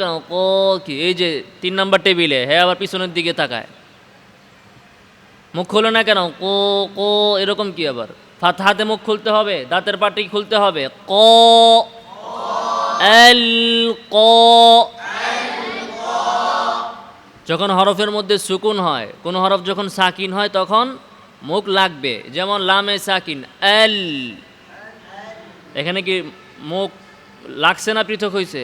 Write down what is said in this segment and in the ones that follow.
কেন ক কি, এই যে তিন নম্বর টেবিলে হ্যাঁ আবার পিছনের দিকে তাকায়। মুখ খুলে না কেন, কো কো, এরকম কি আবার? ফাতহাতে মুখ খুলতে হবে, দাঁতের পাটি খুলতে হবে, ক, এল, ক, যখন হরফের মধ্যে সুকুন হয়, কোন হরফ যখন সাকিন হয়, তখন মুখ লাগবে, যেমন লামে সাকিন, এল। এখানে কি মুখ লাগছে না পৃথক হয়েছে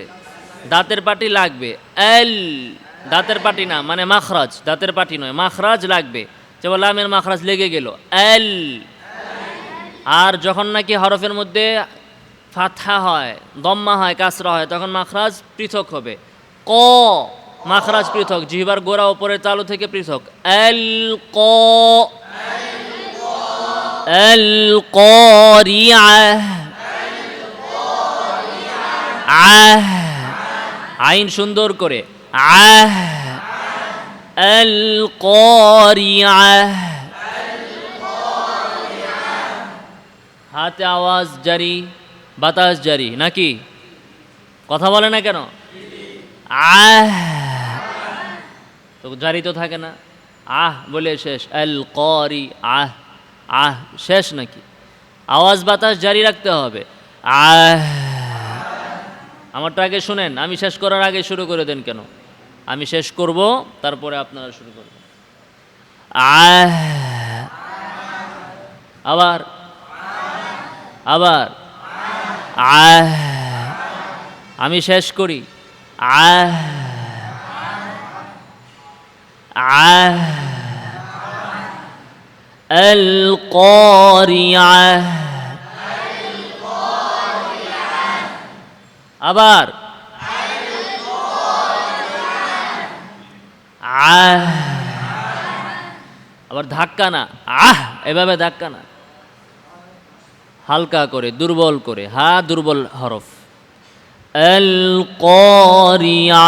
দাঁতের পাটি লাগবে। এল, দাঁতের পাটি না মানে মাখরাজ, দাঁতের পাটি নয়, মাখরাজ লাগবে। যেমন লামের মাখরাজ লেগে গেল। এল। আর যখন নাকি হরফের মধ্যে ফাথা হয়, দম্মা হয়, কাসরা হয়, তখন মাখরাজ পৃথক হবে। ক, মাখরাজ পৃথক, জিহবার গোড়া ওপরের তালু থেকে পৃথক। এল, ক। এল করিয়াহ আহ। আইন সুন্দর করে। হাতে আওয়াজ জারি, বাতাস জারি, নাকি? কথা বলে না কেন? আহ, তো জারি তো থাকে না। আহ, বলে শেষ। আল করি আহ আহ, শেষ নাকি? আওয়াজ বাতাস জারি রাখতে হবে। আহ আমারটা আগে শুনেন আমি শেষ করার আগে শুরু করে দেন কেন আমি শেষ করব তারপরে আপনারা শুরু করবেন আহ আবার আবার আহ আমি শেষ করি আহ আহ القارعة আবার আবার ধাক্কা না। আহ, এভাবে ধাক্কা না। হালকা করে, দুর্বল করে। হা, দুর্বল হরফ। এল করিয়া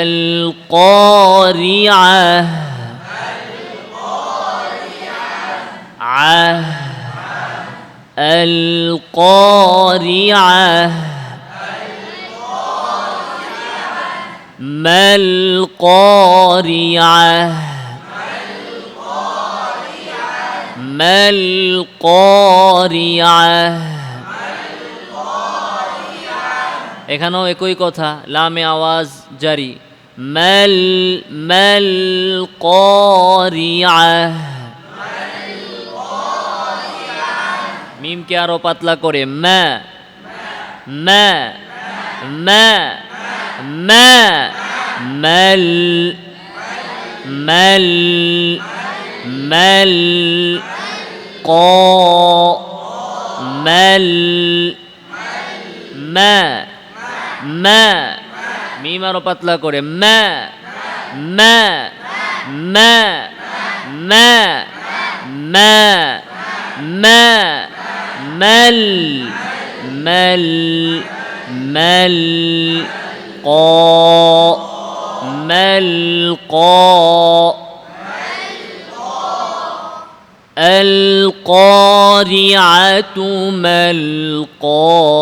এল করিয়া আহ القارعة ما القارعة ما القارعة এখানেও একই কথা লামে আওয়াজ জারি মাল মাল করিয়াহ মিমকে আরও পাতলা করে, মা মা মা মা মাল মাল মাল, ক, মাল, মা মা, মিম আরও পাতলা করে মা মা মা মা মা মা مل مل مل قا مل قا. القارعة ما القارعة؟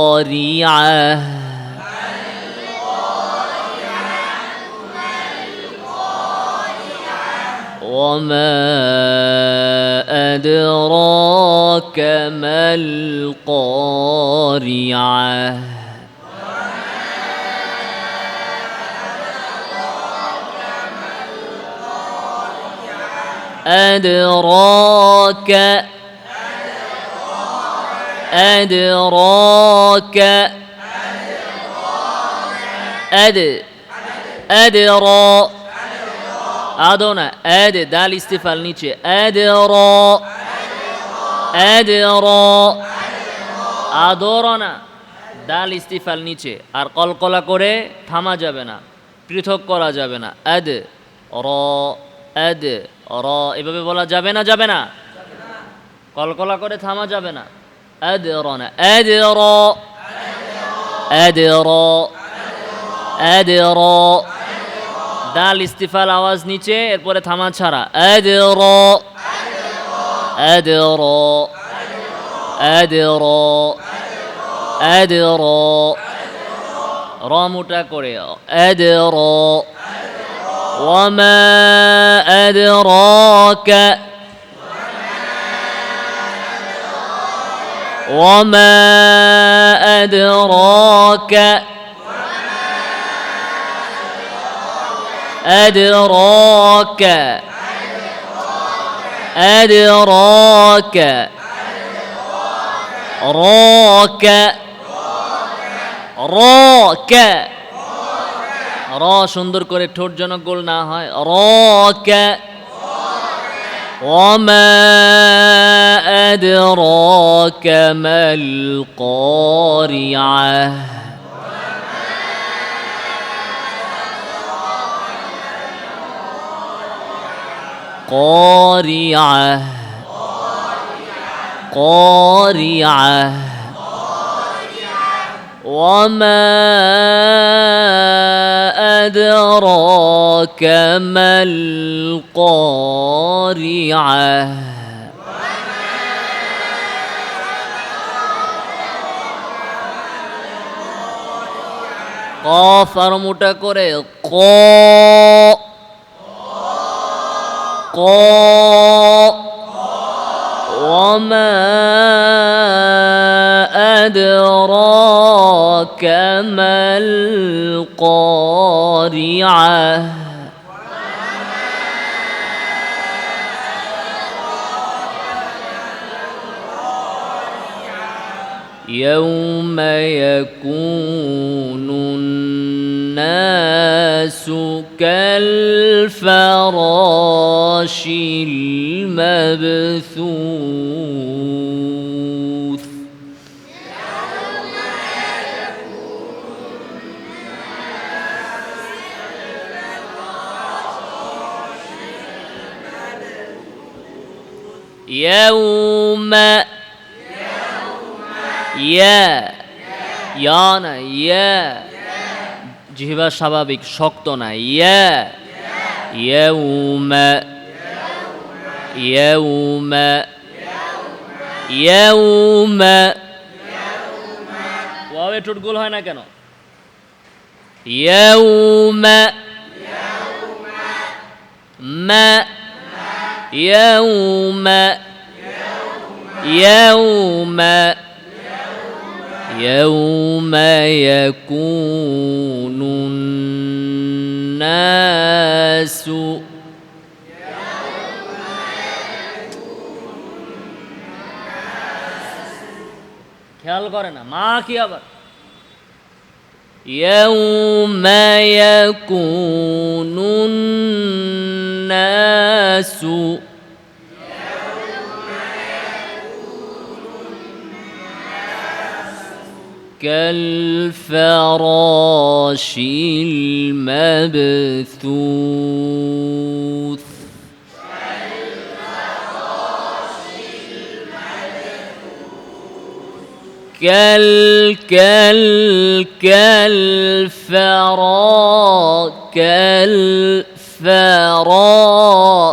وما أدراك ما القارعة أدراك أدراك أد أدرى Adona, ede, da li ste falniče, edero, edero, adorona, da li ste falniče, আর কলকলা করে থামা যাবে না পৃথক করা যাবে না এদ র এদ র এভাবে বলা যাবে না যাবে না। কলকলা করে থামা যাবে না এদ র না এদ র এদ র এদ র দাল ইস্তিফাল আওয়াজ নিচে এরপরে থামা ছাড়া আদ র আদ র আদ র أدر র মোটা করে أدر وما أدراك وما أدراك أدراك أدراك راك راك র সুন্দর করে ঠোঁট যেন গোল না হয় রক وما أدراك ما القارعة قارعة قارعة وما أدراك ما القارعة قاف আর মোটা করে ক ক وما أدراك ما القارعة. يوم يكون الناس سك كالفراش المبثوث. يوم يوم يا يانا يا, يا জিহ্বা স্বাভাবিক, শক্ত না। ইয়া। ইয়াউমা। ইয়াউমা। ইয়াউমা। ওয়াবে ঠোঁট গোল হয় না কেন? ইয়াউমা। মা। ইয়াউমা। ইয়াউমা। يوم يكون الناس খেয়াল করে না মা কি আবার يوم يكون الناس كالفراش المبثوث. كال كال كالفرا كالفرا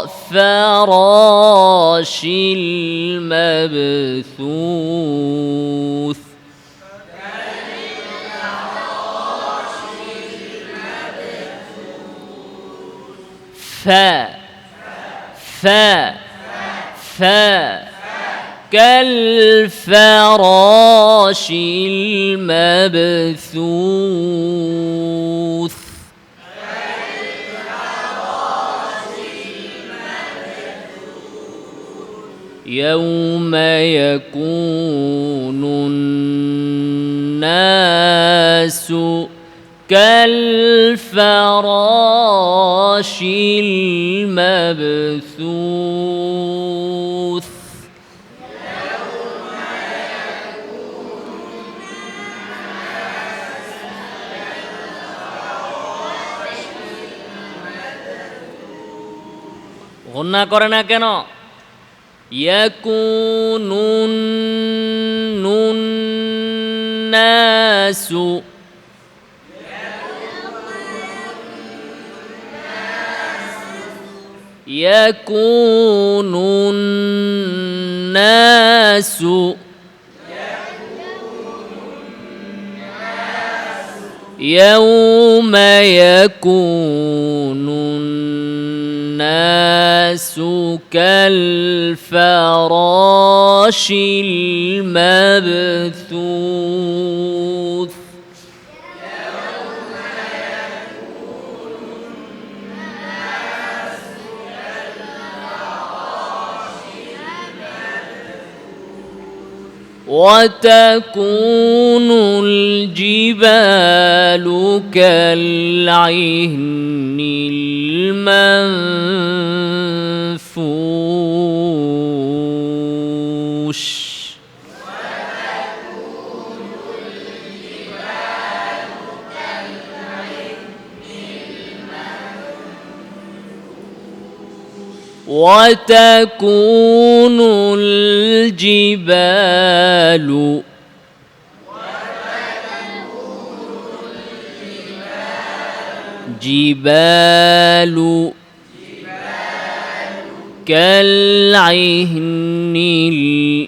فراش المبثوث. فا فا فا كالفراش المبثوث. يوم يكون الناس كالفراش المبثوث ঘন্না করে না কেন ইয়াকুনুন يكون الناس, يكون الناس يوم يكون الناس كالفراش المبثوث وتكون الجبال كالعهن المنفوش. وتكون الجبال جبال كالعهن ال-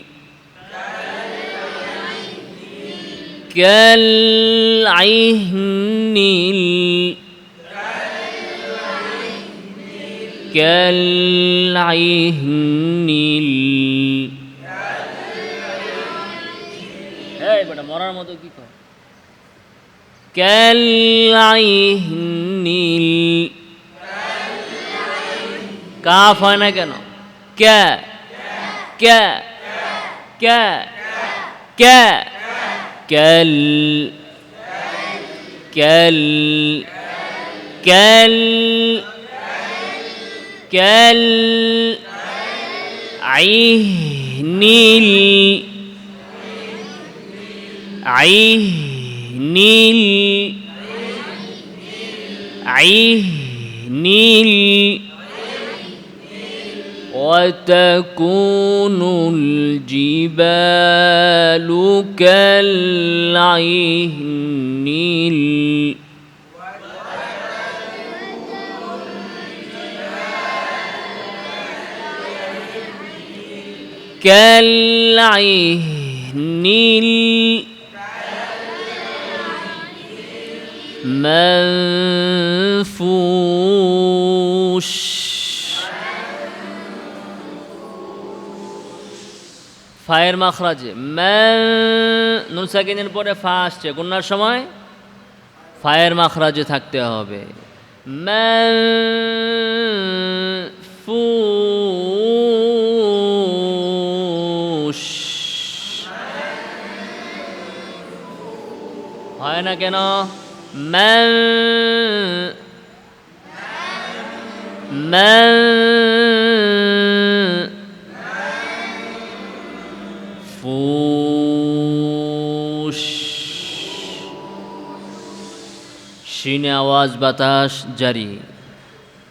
كالعهن كالعهن ال- এই বেটা মরার মতো কি কর ক্যালাইহনিল কাফ হয় না কেন ক্যা ক্যা ক্যা ক্যা ক্যাল ক্যাল ক্যাল كالعهن عهن عهن وتكون الجبال كالعهن كالعهن ال منفوش ফায়ের মাখরাজে ম্যান নুন সাকিনের পরে ফা আসছে গুন্নার সময় ফায়ের মাখরাজে থাকতে হবে ম্যান হয় না কেন ম্যান ম্যান ফুস শিনে আওয়াজ বাতাস জারি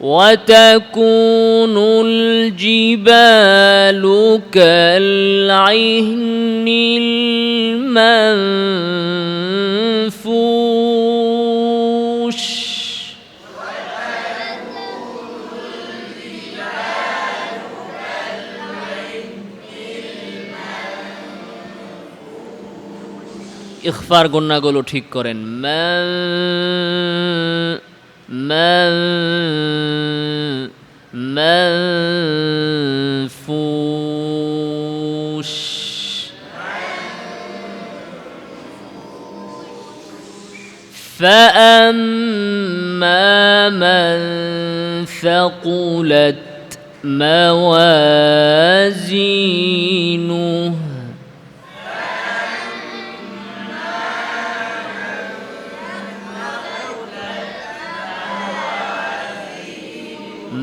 وتكون الجبال كالعهن المنفوش ইখফার গন্যাগুলো ঠিক করেন ম্যান من منفوش. فأما من ثقلت موازينه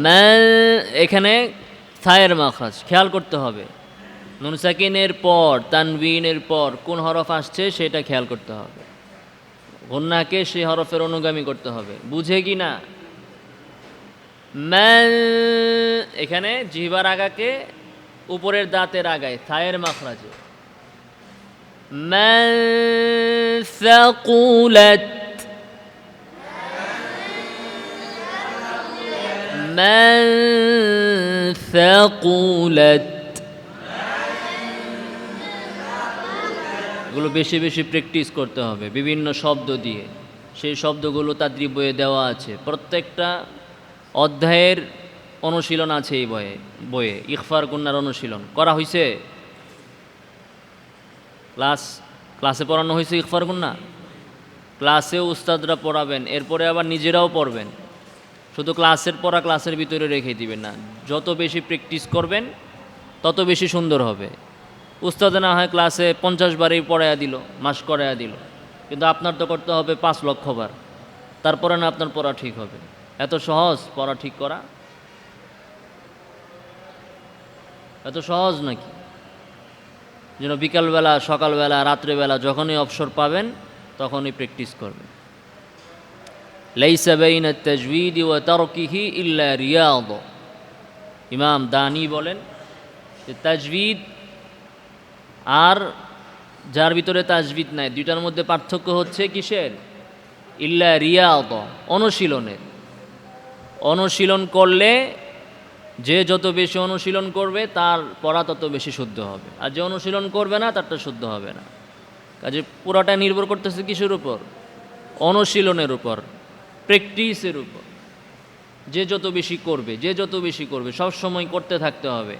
ম্যাল এখানে সায়ের মাখাজ খেয়াল করতে হবে। নুনসাকিনের পর, তানবিনের পর কোন হরফ আসছে সেটা খেয়াল করতে হবে। ঘন্নাকে সেই হরফের অনুগামী করতে হবে। বুঝে কি না? ম্যাল এখানে জিহবার আগাকে উপরের দাঁতের আগায় থায়ের মাখরাজে। ম্যাল সাকুলাত من ثقلت এগুলো বেশি বেশি প্র্যাকটিস করতে হবে বিভিন্ন শব্দ দিয়ে সেই শব্দগুলো তাদ্রিব বইয়ে দেওয়া আছে প্রত্যেকটা অধ্যায়ের অনুশীলন আছে এই বইয়ে বইয়ে ইকফার গুন্নার অনুশীলন করা হয়েছে ক্লাস ক্লাসে পড়ানো হয়েছে ইকফার গুন্না ক্লাসেও উস্তাদরা পড়াবেন এরপরে আবার নিজেরাও পড়বেন শুধু ক্লাসের পড়া ক্লাসের ভিতরে রেখে দিবেন না। যত বেশি প্র্যাকটিস করবেন, তত বেশি সুন্দর হবে। উস্তাদে না হয় ক্লাসে পঞ্চাশ বারেই পড়াইয়া দিল, মাস করাইয়া দিল। কিন্তু আপনার তো করতে হবে পাঁচ লক্ষ বার। তারপরে না আপনার পড়া ঠিক হবে। এত সহজ পড়া ঠিক করা। এত সহজ নাকি? যেন বিকালবেলা, সকালবেলা, রাত্রেবেলা যখনই অবসর পাবেন, তখনই প্র্যাকটিস করবেন। বাইন তাজবিদ ওয়া তারকিহি ইল্লা রিয়াদ ইমাম দানি বলেন যে তাজবিদ আর যার ভিতরে তাজবিদ নাই, দুইটার মধ্যে পার্থক্য হচ্ছে কিসের? ইল্লা রিয়াদ, অনুশীলনের। অনুশীলন করলে যে যত বেশি অনুশীলন করবে, তার পড়া তত বেশি শুদ্ধ হবে। আর যে অনুশীলন করবে না, তারটা শুদ্ধ হবে না। কাজে পুরাটা নির্ভর করতেছে কিসের উপর? অনুশীলনের উপর। প্র্যাকটিসের উপর। যে যত বেশি করবে, যে যত বেশি করবে, সব সময় করতে থাকতে হবে।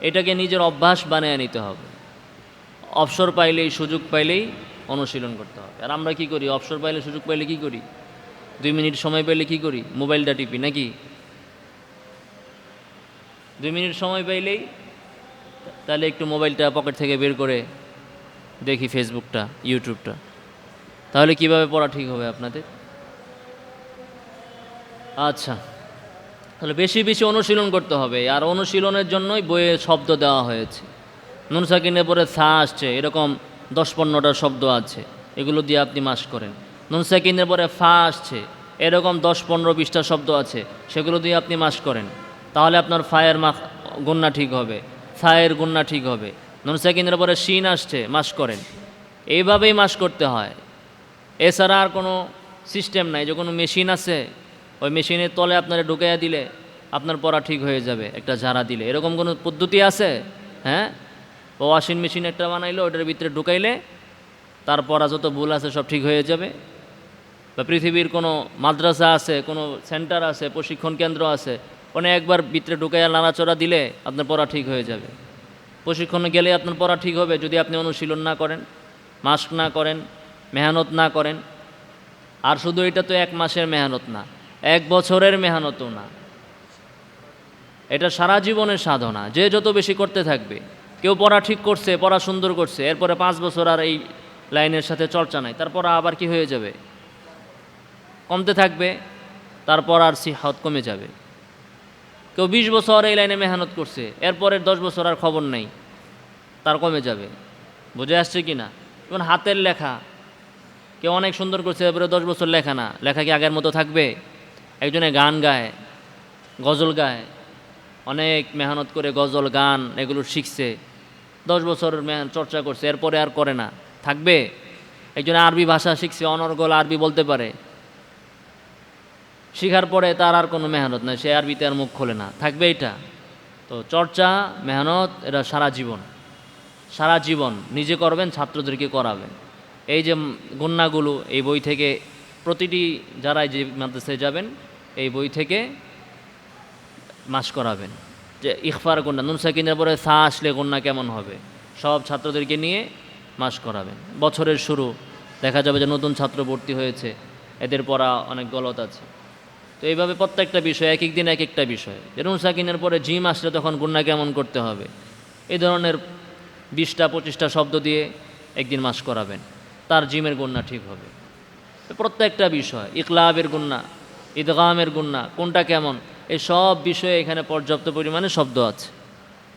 এটাকে নিজের অভ্যাস বানিয়ে নিতে হবে। অবসর পাইলেই সুযোগ পাইলেই অনুশীলন করতে হবে। আর আমরা কি করি? অবসর পাইলে সুযোগ পাইলে কি করি? দুই মিনিট সময় পেলে কি করি? মোবাইলটা টিপি, নাকি? দুই মিনিট সময় পাইলেই তাহলে একটু মোবাইলটা পকেট থেকে বের করে দেখি ফেসবুকটা ইউটিউবটা তাহলে কীভাবে পড়া ঠিক হবে আপনাদের? আচ্ছা। তাহলে বেশি বেশি অনুশীলন করতে হবে। আর অনুশীলনের জন্যই বইয়ে শব্দ দেওয়া হয়েছে। নুন সাকিনের পরে থা আসছে, এরকম দশ পনেরোটা শব্দ আছে। এগুলো দিয়ে আপনি মাস করেন। নুন সাকিনের পরে ফা আসছে, এরকম দশ পনেরো বিশটা শব্দ আছে, সেগুলো দিয়ে আপনি মাস করেন। তাহলে আপনার ফায়ের মা গুন্না ঠিক হবে। ফায়ের গুন্না ঠিক হবে। নুন সাকিনের পরে শিন আসছে, মাস করেন। এইভাবেই মাস করতে হয়। এছাড়া আর কোনো সিস্টেম নাই, যে কোনো মেশিন আছে ওই মেশিনের তলে আপনারা ঢুকাইয়া দিলে আপনার পড়া ঠিক হয়ে যাবে, একটা ঝাড়া দিলে। এরকম কোনো পদ্ধতি আছে? হ্যাঁ? ওয়াশিং মেশিন একটা বানাইলো, ওটার ভিতরে ঢুকাইলে তার পড়া যত ভুল আছে সব ঠিক হয়ে যাবে। বা পৃথিবীর কোনো মাদ্রাসা আছে, কোনো সেন্টার আছে, প্রশিক্ষণ কেন্দ্র আছে ওখানে একবার ভিতরে ঢুকাইয়া নাড়াচড়া দিলে আপনার পড়া ঠিক হয়ে যাবে। প্রশিক্ষণে গেলে আপনার পড়া ঠিক হবে যদি আপনি অনুশীলন না করেন, মাস্ক না করেন, মেহনত না করেন। আর শুধু এটা তো এক মাসের মেহনত না এক বছরের মেহনতও না। এটা সারা জীবনের সাধনা। যে যত বেশি করতে থাকবে, কেউ পড়া ঠিক করছে, পড়া সুন্দর করছে, এরপরে পাঁচ বছর আর এই লাইনের সাথে চর্চা নাই, তারপর আবার কি হয়ে যাবে? কমতে থাকবে, তারপর আর সিহাত কমে যাবে। কেউ বিশ বছর এই লাইনে মেহনত করছে, এরপরের দশ বছর আর খবর নেই, তার কমে যাবে। বুঝে আসছে কি না? যেমন হাতের লেখা, কেউ অনেক সুন্দর করছে, এরপরে দশ বছর লেখা না। লেখা কি আগের মতো থাকবে? একজনে গান গায়, গজল গায়, অনেক মেহনত করে গজল, গান এগুলো শিখছে, দশ বছর চর্চা করছে, এরপরে আর করে না। থাকবে? একজনে আরবি ভাষা শিখছে, অনর্গল আরবি বলতে পারে। শিখার পরে তার আর কোনো মেহনত নাই, সে আরবিতে আর মুখ খোলে না। থাকবে এটা? তো চর্চা, মেহনত, এটা সারা জীবন। সারা জীবন। নিজে করবেন, ছাত্রদেরকে করাবেন। এই যে গুন্নাগুলো, এই বই থেকে প্রতিটি যারাই যে মাদ্রাসায় যাবেন এই বই থেকে মাস করাবেন। যে ইকফার গুন্না নুন সাকিনের পরে সা আসলে গুন্না কেমন হবে? সব ছাত্রদেরকে নিয়ে মাস করাবেন। বছরের শুরু, দেখা যাবে যে নতুন ছাত্র ভর্তি হয়েছে, এদের পড়া অনেক গলত আছে। তো এইভাবে প্রত্যেকটা বিষয়, এক এক দিন এক একটা বিষয়। যে নুন সাকিনের পরে জিম আসলে তখন গুন্না কেমন করতে হবে? এই ধরনের বিশটা, পঁচিশটা শব্দ দিয়ে একদিন মাস করাবেন। তার জিমের গুন্না ঠিক হবে। প্রত্যেকটা বিষয়, ইকলাবের গুন্না ঈদগামের গুন্না কোনটা কেমন এই সব বিষয়ে এখানে পর্যাপ্ত পরিমাণে শব্দ আছে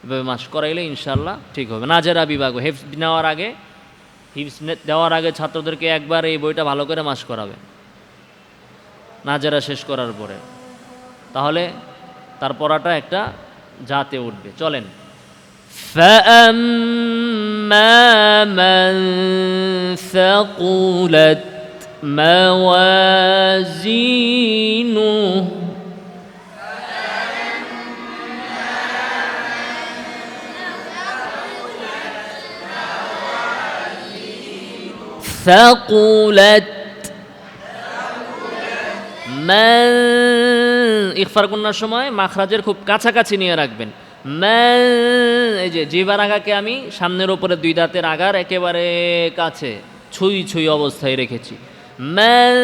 এভাবে মাস করাইলে ইনশাল্লাহ ঠিক হবে নাজেরা বিভাগ হেফস নেওয়ার আগে হিপস দেওয়ার আগে ছাত্রদেরকে একবার এই বইটা ভালো করে মাস করাবে নাজেরা শেষ করার পরে তাহলে তার পড়াটা একটা জাতে উঠবে চলেন فأما من ثقلت موازينه ثقلت ম্যান ইকফার কন্যার সময় মাখরাজের খুব কাছাকাছি নিয়ে রাখবেন ম্যান এই যে জিবার আগাকে আমি সামনের ওপরে দুই দাঁতের আগার একেবারে কাছে ছুঁই ছুঁই অবস্থায় রেখেছি ম্যান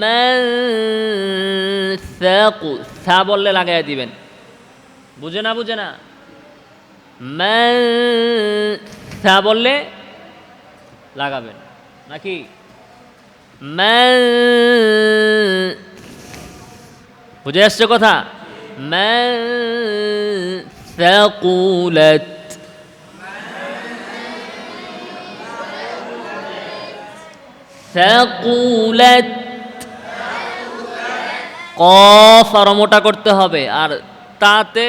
ম্যান সাকু সা বললে লাগাই দিবেন বুঝে না বুঝে না ম্যান সা বললে লাগাবেন নাকি ম্যান বুঝে আসছে কথা ম্যান ثقلت সাকুলাত। কফ আর মোটা করতে হবে, আর তাতে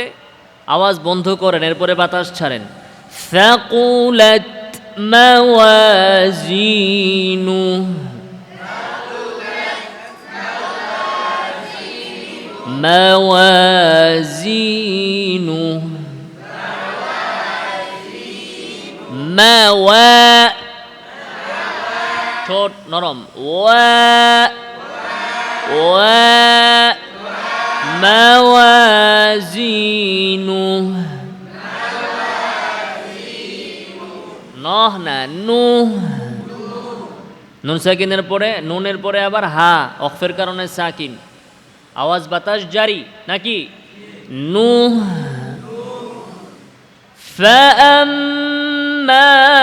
আওয়াজ বন্ধ করেন, এরপরে বাতাস ছাড়েন। সাকুলাত মাওয়াজিনু। মাওয়াজিনু। মাওয়া ঠোঁট নরম ওয়া ওয়া মাওয়াজিনু নহ না নু নুন সাকিনের পরে নুনের পরে আবার হা অফের কারণে সাকিন আওয়াজ বাতাস জারি নাকি নু فأما